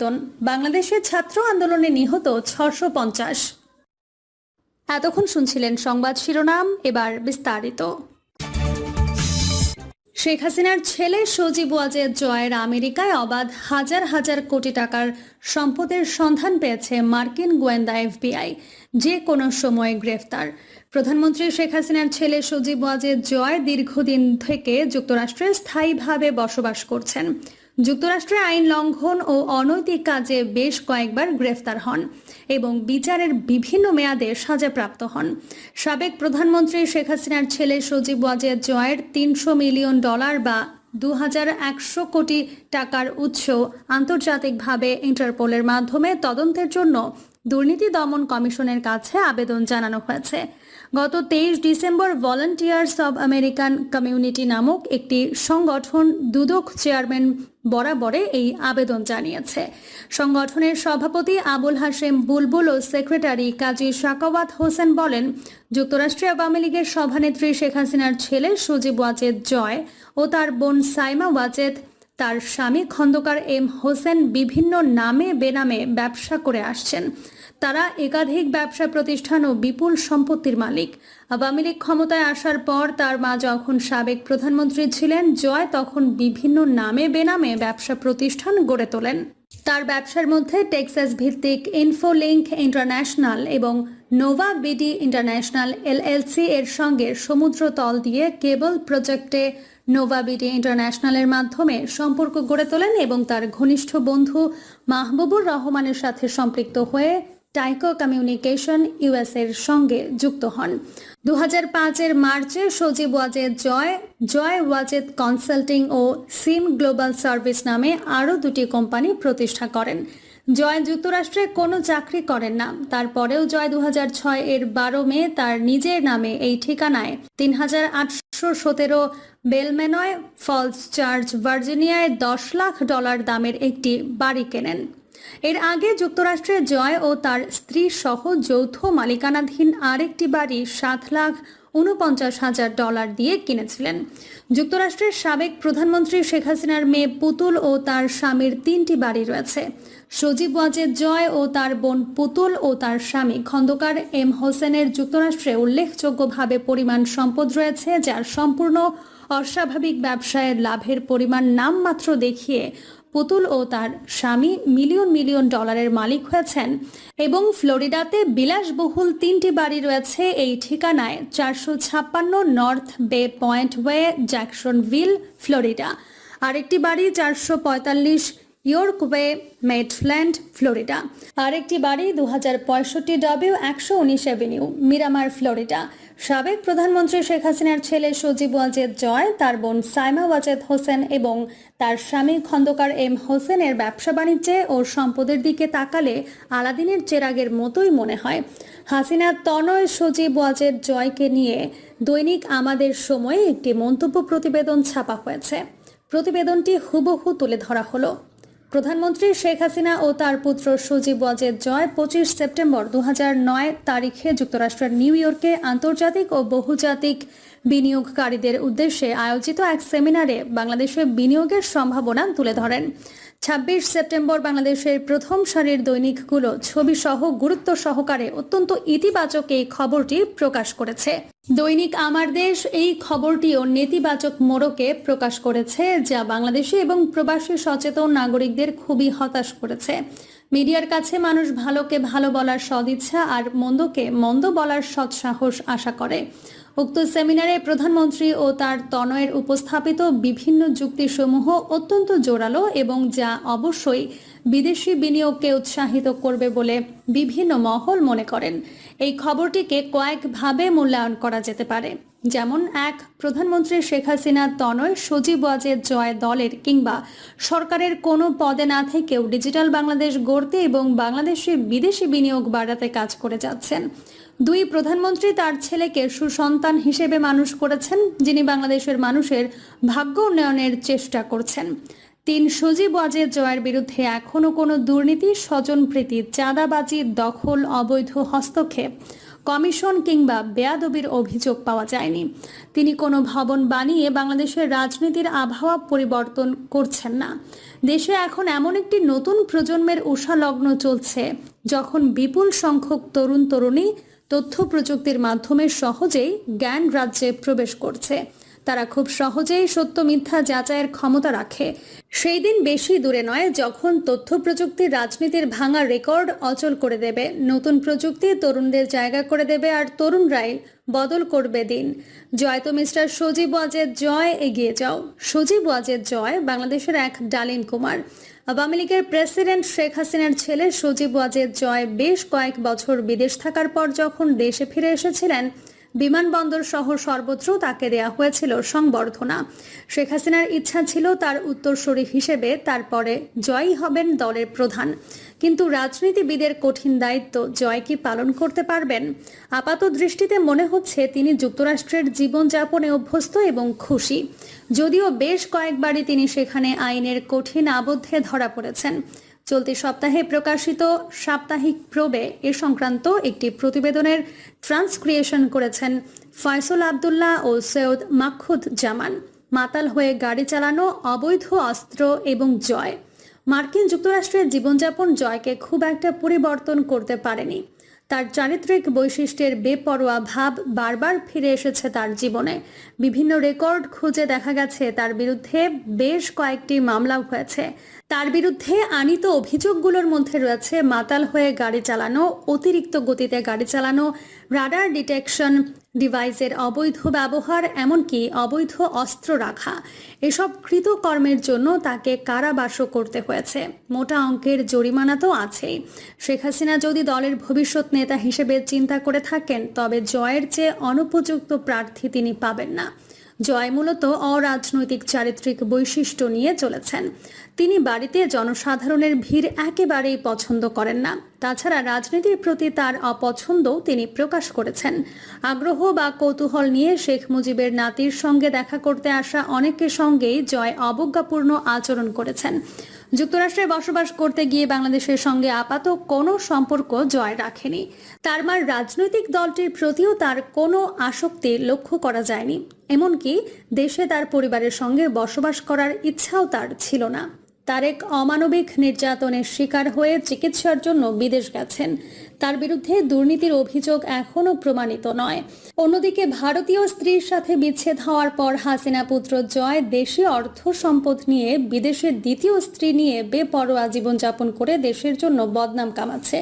আবেদন বাংলাদেশের ছাত্র আন্দোলনে নিহত ছশো পঞ্চাশ। এতক্ষণ শুনছিলেন সংবাদ শিরোনাম, এবার বিস্তারিত। শেখ হাসিনার ছেলে সজীব ওয়াজেদ জয়ের আমেরিকায় অবাধ হাজার হাজার কোটি টাকার সম্পদের সন্ধান পেয়েছে মার্কিন গোয়েন্দা এফবিআই, যে কোনো সময়ে গ্রেফতার। প্রধানমন্ত্রী শেখ হাসিনার ছেলে সজীব ওয়াজেদ জয় দীর্ঘদিন থেকে যুক্তরাষ্ট্রে স্থায়ীভাবে বসবাস করছেন। যুক্তরাষ্ট্রে আইন লঙ্ঘন ও অনৈতিক কাজে বেশ কয়েকবার গ্রেফতার হন এবং বিচারের বিভিন্ন মেয়াদে সাজাপ্রাপ্ত হন। সাবেক প্রধানমন্ত্রী শেখ হাসিনার ছেলে সজীব ওয়াজেদ জয়ের তিনশো মিলিয়ন ডলার বা দু হাজার একশো কোটি টাকার উৎস আন্তর্জাতিকভাবে ইন্টারপোলের মাধ্যমে তদন্তের জন্য দুর্নীতি দমন কমিশনের কাছে আবেদন জানানো হয়েছে। গত তেইশ December volunteers of American community নামক একটি সংগঠন দুদক চেয়ারম্যান বরাবরে এই আবেদন জানিয়েছে। সংগঠনের সভাপতি আবুল হাশেম বুলবুল ও সেক্রেটারি কাজী শাকাওয়াত হোসেন বলেন, যুক্তরাষ্ট্রে আওয়ামী লীগের সভানেত্রী শেখ হাসিনার ছেলে সজীব ওয়াজেদ জয় ও তার বোন সাইমা ওয়াজেদ তার স্বামী খন্দকার এম হোসেন বিভিন্ন নামে বেনামে ব্যবসা করে আসছেন। তারা একাধিক ব্যবসা প্রতিষ্ঠান ও বিপুল সম্পত্তির মালিক। আওয়ামী লীগ ক্ষমতায় আসার পর তার মা যখন সাবেক প্রধানমন্ত্রী ছিলেন, জয় তখন বিভিন্ন নামে বেনামে ব্যবসা প্রতিষ্ঠান গড়ে তোলেন। তার ব্যবসার মধ্যে টেক্সাস ভিত্তিক ইনফোলিঙ্ক ইন্টারন্যাশনাল এবং নোভা বিডি ইন্টারন্যাশনাল এলএলসি এর সঙ্গে সমুদ্র তল দিয়ে কেবল প্রজেক্টে নোভা বিডি ইন্টারন্যাশনালের মাধ্যমে সম্পর্ক গড়ে তোলেন এবং তার ঘনিষ্ঠ বন্ধু মাহবুবুর রহমানের সাথে সম্পৃক্ত হয়ে টাইকো কমিউনিকেশন ইউএস এর সঙ্গে যুক্ত হন। দু হাজার পাঁচ এর মার্চে সজীব ওয়াজেদ জয় জয় ওয়াজেদ কনসাল্টিং ও সিম গ্লোবাল সার্ভিস নামে আরও দুটি কোম্পানি প্রতিষ্ঠা করেন। জয় যুক্তরাষ্ট্রে কোনো চাকরি করেন না। তারপরেও জয় দু হাজার ছয় এর বারো মে তার নিজের নামে এই ঠিকানায় তিন হাজার আটশো সতেরো বেলমেনয় ফলস চার্চ, ভার্জিনিয়ায় দশ লাখ ডলার দামের একটি বাড়ি কেনেন। এর আগে যুক্তরাষ্ট্রে জয় ও তার স্ত্রী সহ যৌথ মালিকানাধীন আরেকটি বাড়ি সাত লাখ উনপঞ্চাশ হাজার ডলার দিয়ে কিনেছিলেন। যুক্তরাষ্ট্রের সাবেক প্রধানমন্ত্রী শেখ হাসিনার মেয়ে পুতুল ও তার স্বামীর তিনটি বাড়ি রয়েছে। সজীব ওয়াজেদ জয় ও তার বোন পুতুল ও তার স্বামী খন্দকার এম হোসেনের যুক্তরাষ্ট্রে উল্লেখযোগ্যভাবে পরিমাণ সম্পদ রয়েছে, যার সম্পূর্ণ অস্বাভাবিক ব্যবসায়ের লাভের পরিমাণ নামমাত্র দেখিয়ে পুতুল ও তার স্বামী মিলিয়ন মিলিয়ন ডলারের মালিক হয়েছেন এবং ফ্লোরিডাতে বিলাসবহুল তিনটি বাড়ি রয়েছে এই ঠিকানায় চারশো ছাপ্পান্ন North Bay Point Way Jacksonville Florida. আরেকটি বাড়ি চারশো পঁয়তাল্লিশ ইয়র্ক ওয়ে মেটল্যান্ড ফ্লোরিডা। আরেকটি বাড়ি দু হাজার পঁয়ষট্টি ডব্লিউ একশো উনিশ অ্যাভিনিউ মিরামার, ফ্লোরিডা। সাবেক প্রধানমন্ত্রী শেখ হাসিনার ছেলে সজীব ওয়াজেদ জয়, তার বোন সাইমা ওয়াজেদ হোসেন এবং তার স্বামী খন্দকার এম হোসেনের ব্যবসা বাণিজ্যে ও সম্পদের দিকে তাকালে আলাদিনের চেরাগের মতোই মনে হয়। হাসিনার তনয় সজীব ওয়াজেদ জয়কে নিয়ে দৈনিক আমাদের সময়ে একটি মন্তব্য প্রতিবেদন ছাপা হয়েছে। প্রতিবেদনটি হুবহু তুলে ধরা হলো। প্রধানমন্ত্রী শেখ হাসিনা ও তার পুত্র সজীব ওয়াজেদ জয় পঁচিশ সেপ্টেম্বর দু তারিখে যুক্তরাষ্ট্রের নিউ ইয়র্কে আন্তর্জাতিক ও বহুজাতিক বিনিয়োগকারীদের উদ্দেশ্যে আয়োজিত এক সেমিনারে বাংলাদেশে বিনিয়োগের সম্ভাবনা তুলে ধরেন। ছাব্বিশ সেপ্টেম্বর বাংলাদেশের প্রথম সারির দৈনিকগুলো ছবি সহ গুরুত্ব সহকারে অত্যন্ত ইতিবাচক এই খবরটি প্রকাশ করেছে। দৈনিক আমার দেশ এই খবরটিও নেতিবাচক মোড়কে প্রকাশ করেছে, যা বাংলাদেশি এবং প্রবাসী সচেতন নাগরিকদের খুবই হতাশ করেছে। মিডিয়ার কাছে মানুষ ভালোকে ভালো বলার সদিচ্ছা আর মন্দকে মন্দ বলার সৎসাহস আশা করে। উক্ত সেমিনারে প্রধানমন্ত্রী ও তার তনয়ের উপস্থাপিত বিভিন্ন যুক্তিসমূহ অত্যন্ত জোরালো এবং যা অবশ্যই বিদেশি বিনিয়োগকে উৎসাহিত করবে বলে বিভিন্ন মহল মনে করেন। এই খবরটিকে কয়েকভাবে মূল্যায়ন করা যেতে পারে। যেমন এক, প্রধানমন্ত্রী শেখ হাসিনা তনয় সজীব ওয়াজেদ জয় দলের কিংবা সরকারের কোনো পদে না থেকেও ডিজিটাল বাংলাদেশ গড়তে এবং বাংলাদেশে বিদেশি বিনিয়োগ বাড়াতে কাজ করে যাচ্ছেন। দুই প্রধানমন্ত্রী তার ছেলেকে সুসন্তান হিসেবে মানুষ করেছেন, যিনি বাংলাদেশের মানুষের ভাগ্য উন্নয়নের চেষ্টা করছেন। তিন সজীব ওয়াজেদ জয়ের বিরুদ্ধে এখনও কোনো দুর্নীতি, স্বজনপ্রীতি, চাঁদাবাজি, দখল, অবৈধ হস্তক্ষেপ, কমিশন কিংবা বেয়াদবির অভিযোগ পাওয়া যায়নি। তিনি কোনো ভবন বানিয়ে বাংলাদেশের রাজনীতির আবহাওয়া পরিবর্তন করছেন না। দেশে এখন এমন একটি নতুন প্রজন্মের উষালগ্ন চলছে, যখন বিপুল সংখ্যক তরুণ তরুণী তথ্য প্রযুক্তির মাধ্যমে সহজেই জ্ঞান রাজ্যে প্রবেশ করছে। তারা খুব সহজেই সত্য মিথ্যা যাচাইয়ের ক্ষমতা রাখে। সেই দিন বেশি দূরে নয়, যখন তথ্য প্রযুক্তি রাজনীতির ভাঙা রেকর্ড অচল করে দেবে, নতুন প্রযুক্তি তরুণদের জায়গা করে দেবে আর তরুণরাই বদল করবে দিন। জয় তো মিস্টার সজীব ওয়াজেদ, জয় এগিয়ে যাও। সজীব ওয়াজেদ, জয় বাংলাদেশের এক ডালিম কুমার। আওয়ামী লীগের প্রেসিডেন্ট শেখ হাসিনার ছেলে সজীব ওয়াজেদ জয় বেশ কয়েক বছর বিদেশ থাকার পর যখন দেশে ফিরে এসেছিলেন বিমানবন্দর সহ সর্বত্র তাকে দেয়া হয়েছিল সংবর্ধনা। শেখ হাসিনার ইচ্ছা ছিল তার উত্তরসূরি হিসেবে তারপরে জয়ই হবেন দলের প্রধান। কিন্তু রাজনীতিবিদের কঠিন দায়িত্ব জয় কি পালন করতে পারবেন? আপাত দৃষ্টিতে মনে হচ্ছে তিনি যুক্তরাষ্ট্রের জীবনযাপনে অভ্যস্ত এবং খুশি। যদিও বেশ কয়েকবারই তিনি সেখানে আইনের কঠিন আবদ্ধে ধরা পড়েছেন। চলতি সপ্তাহে প্রকাশিত সাপ্তাহিক প্রবে এ সংক্রান্ত একটি প্রতিবেদনের ট্রান্সক্রিয়েশন করেছেন ফয়সল আবদুল্লাহ ও সৈয়দ মাক্ষুদ জামান। মাতাল হয়ে গাড়ি চালানো, অবৈধ অস্ত্র এবং জয়। মার্কিন যুক্তরাষ্ট্রের জীবনযাপন জয়কে খুব একটা পরিবর্তন করতে পারেনি। তার চারিত্রিক বৈশিষ্ট্যের বেপরোয়া ভাব বারবার ফিরে এসেছে তার জীবনে। বিভিন্ন রেকর্ড খুঁজে দেখা গেছে তার বিরুদ্ধে বেশ কয়েকটি মামলাও হয়েছে। তার বিরুদ্ধে আনিত অভিযোগগুলোর মধ্যে রয়েছে, মাতাল হয়ে গাড়ি চালানো, অতিরিক্ত গতিতে গাড়ি চালানো, রাডার ডিটেকশন ডিভাইসের অবৈধ ব্যবহার এমনকি অবৈধ অস্ত্র রাখা, এসব কৃতকর্মের জন্য তাকে কারাবাসও করতে হয়েছে। মোটা অঙ্কের জরিমানা তো আছেই। শেখ হাসিনা যদি দলের ভবিষ্যৎ নেতা হিসেবে চিন্তা করে থাকেন, তবে জয়ের চেয়ে অনুপযুক্ত প্রার্থী তিনি পাবেন না। জয় মূলত অরাজনৈতিক চারিত্রিক বৈশিষ্ট্য নিয়ে চলেছেন। তিনি বাড়িতে জনসাধারণের ভিড় একেবারেই পছন্দ করেন না। তাছাড়া রাজনীতির প্রতি তার অপছন্দ তিনি প্রকাশ করেছেন। আগ্রহ বা কৌতূহল নিয়ে শেখ মুজিবের নাতির সঙ্গে দেখা করতে আসা অনেকের সঙ্গেই জয় অবজ্ঞাপূর্ণ আচরণ করেছেন। যুক্তরাষ্ট্রে বসবাস করতে গিয়ে বাংলাদেশের সঙ্গে আপাত কোনো সম্পর্ক জয় রাখেনি। তার মার রাজনৈতিক দলটির প্রতিও তার কোনো আসক্তি লক্ষ্য করা যায়নি। এমনকি দেশে তার পরিবারের সঙ্গে বসবাস করার ইচ্ছাও তার ছিল না। তারেক অমানবিক নির্যাতনের শিকার হয়ে চিকিৎসার জন্য বিদেশ গেছেন। তার বিরুদ্ধে দুর্নীতির অভিযোগ এখনও প্রমাণিত নয়। অন্যদিকে ভারতীয় স্ত্রীর সাথে বিচ্ছেদ হওয়ার পর হাসিনা পুত্র জয় দেশে অর্থ সম্পদ নিয়ে বিদেশের দ্বিতীয় স্ত্রী নিয়ে বেপরোয়া জীবনযাপন করে দেশের জন্য বদনাম কামাচ্ছে।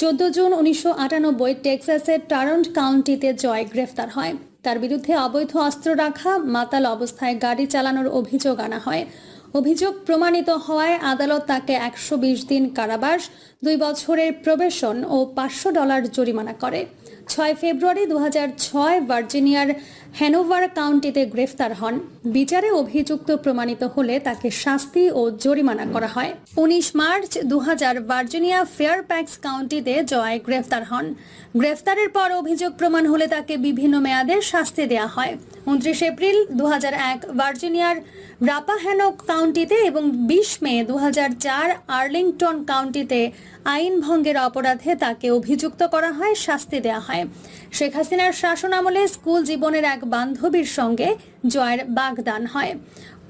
চোদ্দ জুন উনিশশো আটানব্বই টেক্সাসের টারন্ট কাউন্টিতে জয় গ্রেফতার হয়। তার বিরুদ্ধে অবৈধ অস্ত্র রাখা, মাতাল অবস্থায় গাড়ি চালানোর অভিযোগ আনা হয়। অভিযোগ প্রমাণিত হওয়ায় আদালত তাকে একশো বিশ দিন কারাবাস, দুই বছরের প্রবেশন ও পাঁচশো ডলার জরিমানা করে। ছয় ফেব্রুয়ারি দু ছয় ভার্জিনিয়ার হ্যানোভার কাউন্টিতে গ্রেফতার হন। বিচারে অভিযুক্ত প্রমাণিত হলে তাকে শাস্তি ও জরিমানা করা হয়। উনিশ মার্চ দু ভার্জিনিয়া ফেয়ারপ্যাক্স কাউন্টিতে জয় গ্রেফতার হন। গ্রেফতারের পর অভিযোগ প্রমাণ হলে তাকে বিভিন্ন মেয়াদের শাস্তি দেওয়া হয়। উনত্রিশ এপ্রিল দু হাজার এক ভার্জিনিয়ার রাপাহ্যানক কাউন্টিতে এবং বিশ মে দু হাজার চার আর্লিংটন কাউন্টিতে আইন ভঙ্গের অপরাধে তাকে অভিযুক্ত করা হয়, শাস্তি দেওয়া হয়। শেখ হাসিনার শাসন আমলে স্কুল জীবনের এক বান্ধবীর সঙ্গে জয়ের বাগদান হয়।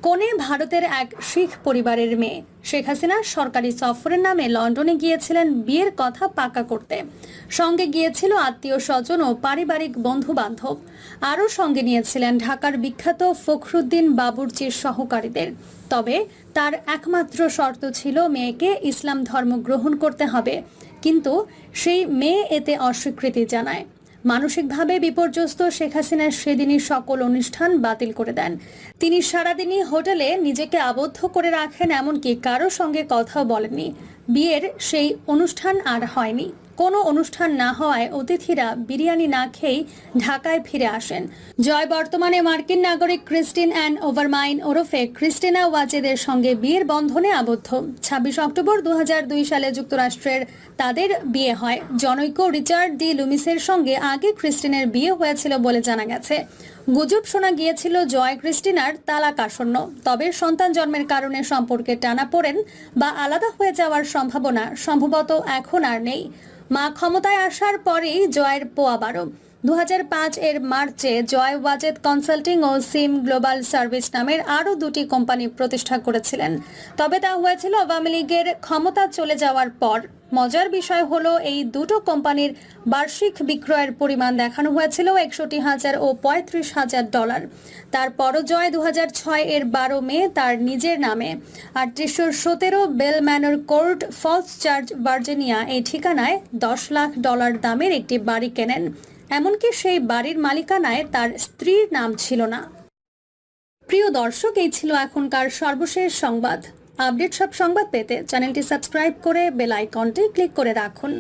কোনে ভারতের এক শিখ পরিবারের মেয়ে। শেখ হাসিনা সরকারি সফরের নামে লন্ডনে গিয়েছিলেন বিয়ের কথা পাকা করতে। সঙ্গে গিয়েছিল আত্মীয় স্বজন ও পারিবারিক বন্ধু বান্ধব আরও সঙ্গে নিয়েছিলেন ঢাকার বিখ্যাত ফখরুদ্দিন বাবুর্চির সহকারীদের। তবে তার একমাত্র শর্ত ছিল মেয়েকে ইসলাম ধর্ম গ্রহণ করতে হবে। কিন্তু সেই মেয়ে এতে অস্বীকৃতি জানায়। মানসিকভাবে বিপর্যস্ত শেখ হাসিনা সেদিনই সকল অনুষ্ঠান বাতিল করে দেন। তিনি সারাদিনই হোটেলে নিজেকে আবদ্ধ করে রাখেন, এমনকি কারও সঙ্গে কথাও বলেননি। বিয়ের সেই অনুষ্ঠান আর হয়নি। কোনো অনুষ্ঠান না হওয়ায় অতিথিরা বিরিয়ানি না খেয়েই ঢাকায় ফিরে আসেন। জয় বর্তমানে মার্কিন নাগরিক ক্রিস্টিন অ্যান্ড ওভারমাইন ওরফে ক্রিস্টিনা ওয়াজেদের সঙ্গে বিয়ের বন্ধনে আবদ্ধ। ছাব্বিশ অক্টোবর দু হাজার দুই সালে যুক্তরাষ্ট্রের তাদের বিয়ে হয়। জনৈক রিচার্ড ডি লুমিসের সঙ্গে আগে ক্রিস্টিনের বিয়ে হয়েছিল বলে জানা গেছে। গুজব শোনা গিয়েছিল জয় ক্রিস্টিনার তালাক আসন্ন। তবে সন্তান জন্মের কারণে সম্পর্কে টানা পড়েন বা আলাদা হয়ে যাওয়ার সম্ভাবনা সম্ভবত এখন আর নেই। মা ক্ষমতায় আসার পরেই জয়ের পোয়া বারো। দু হাজার পাঁচ এর মার্চে জয় ওয়াজেদ কনসাল্টিং ও সিম গ্লোবাল সার্ভিস নামের আরও দুটি কোম্পানি প্রতিষ্ঠা করেছিলেন। তবে তা হয়েছিল আওয়ামী লীগের ক্ষমতা চলে যাওয়ার পর। মজার বিষয় হলো, এই দুটো কোম্পানির বার্ষিক বিক্রয়ের পরিমাণ দেখানো হয়েছিল একষট্টি হাজার ও পঁয়ত্রিশ হাজার ডলার। তারপরও জয় দু ছয় এর বারো মে তার নিজের নামে। আটত্রিশশো সতেরো Bell Manor Court Falls Church Virginia এই ঠিকানায় দশ লাখ ডলার দামের একটি বাড়ি কেনেন। এমনকি সেই বাড়ির মালিকানায় তার স্ত্রীর নাম ছিল না। প্রিয় দর্শক, এই ছিল এখনকার সর্বশেষ সংবাদ। আপডেট সব সংবাদ পেতে চ্যানেলটি সাবস্ক্রাইব করে বেল আইকনটি ক্লিক করে রাখুন।